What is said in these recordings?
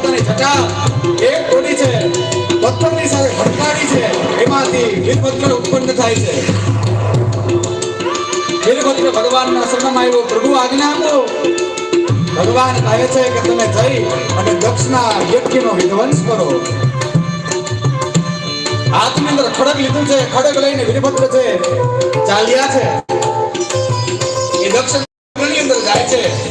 પોતાની જટા એક કોડી છે? પથ્થરની સાથે હડકારી છે. એમાંથી વીરભદ્ર ઉત્પન્ન થાય છે. વીરભદ્ર ભગવાનના શરણમાં આવ્યો. પ્રભુ આજ્ઞા આપો. ભગવાન કહે છે કે તમે જઈ અને દક્ષના યજ્ઞનો વિધ્વંસ કરો. હાથની અંદર ખડક લીધું છે. ખડક લઈને વીરભદ્ર છે. ચાલ્યા છે. એ દક્ષ અંદર જાય છે.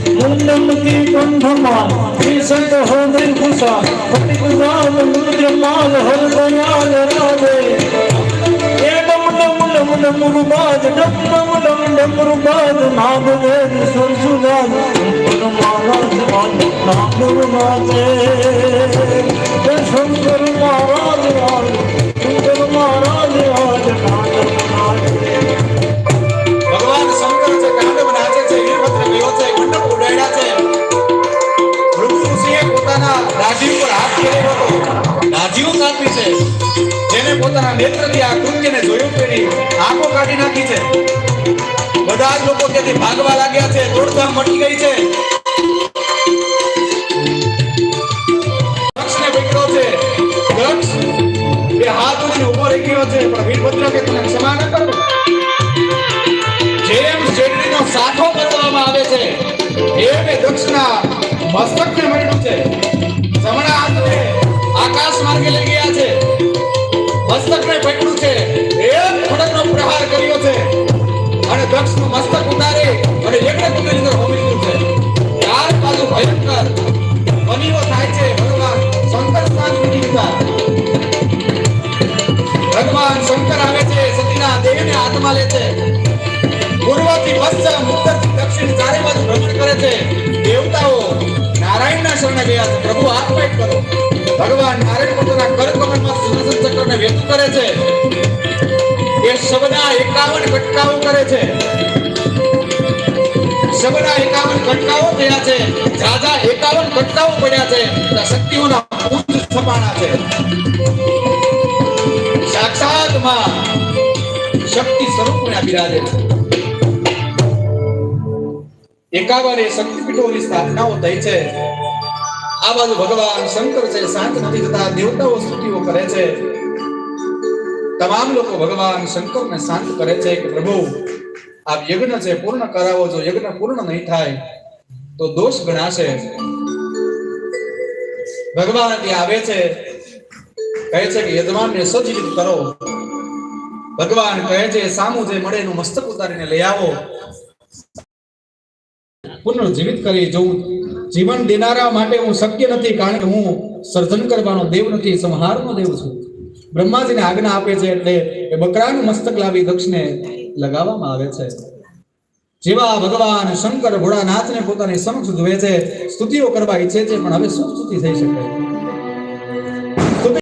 ఉన్నతి కుంభమాన్ సంత హోదరి కుస పతి కుదామ ముద్ర మాల హరదయాల రావే మురుబాద్ డమ్మ డమ్ మురుబాద్ నాగవేద દાઢીઓ કાપી છે. જેને પોતાના નેત્રથી આ કૃત્યને જોયું પેલી આંખો કાઢી નાખી છે. બધા જ લોકો ત્યાંથી ભાગવા લાગ્યા છે. દોડધામ મટી ગઈ છે. તને સાઠો કરવામાં આવે છે. એ દક્ષના મસ્તકને મળ્યું છે. માર્ગે લઈ ગયા છે. મસ્તકને પકડ્યું છે. એમ ખડકનો પ્રહાર કર્યો છે. અને દક્ષનું મસ્તક ઉતારે અને યજ્ઞકુંડની અંદર હોમી છે. ચાર બાજુ ભયંકર બનીઓ થાય છે. ભગવાન શંકર સ્થાન સુધી ભગવાન શંકર આવે છે, સતીના દેવીને હાથમાં લે છે. પૂર્વથી પશ્ચિમ, ઉત્તરથી દક્ષિણ ચારે બાજુ ભ્રમણ કરે છે. શરણે ગયા પ્રભુ હાથપેટ કરો. ભગવાન નારાયણ પોતાના કરકમળમાં સુદર્શન ચક્રને વ્યક્ત કરે છે. એ શબના એકાવન ઘટકાઓ કરે છે. શબના એકાવન ઘટકાઓ થયા છે. જાજા એકાવન ઘટકાઓ પડ્યા છે. શક્તિઓના પુંજ છપાણા છે. સાક્ષાતમાં શક્તિ સ્વરૂપને બિરાજે છે. એકાવન એ શક્તિપીઠોની સ્થાપનાઓ થઈ છે. આ બાજુ ભગવાન શંકર છે શાંત નથી થતા દેવતાઓ સ્તુતિઓ કરે છે. તમામ લોકો ભગવાન શંકરને શાંત કરે છે કે પ્રભુ આ યજ્ઞ છે, પૂર્ણ કરાવો, જો યજ્ઞ પૂર્ણ નહીં થાય, તો દોષ ગણાશે. ભગવાન ત્યાં આવે છે, કહે છે કે યજમાનને સજીવિત કરો. ભગવાન કહે છે, સામું જે મળે એનું મસ્તક ઉતારીને લઈ આવો. પુનર્જીવિત કરી જો જીવન દેનારા માટે હું શક્ય નથી, કારણ કે હું સર્જન કરવાનો દેવ નથી, સંહારનો દેવ છું. બ્રહ્માજીને આજ્ઞા આપે છે એટલે એ બકરાનું મસ્તક લાવી દક્ષને લગાવવામાં આવે છે. જેવા ભગવાન શંકર ભોળાનાથને પોતાની સમક્ષ જોવે છે, સ્તુતિઓ કરવા ઈચ્છે છે, પણ હવે શું સ્તુતિ થઈ શકે?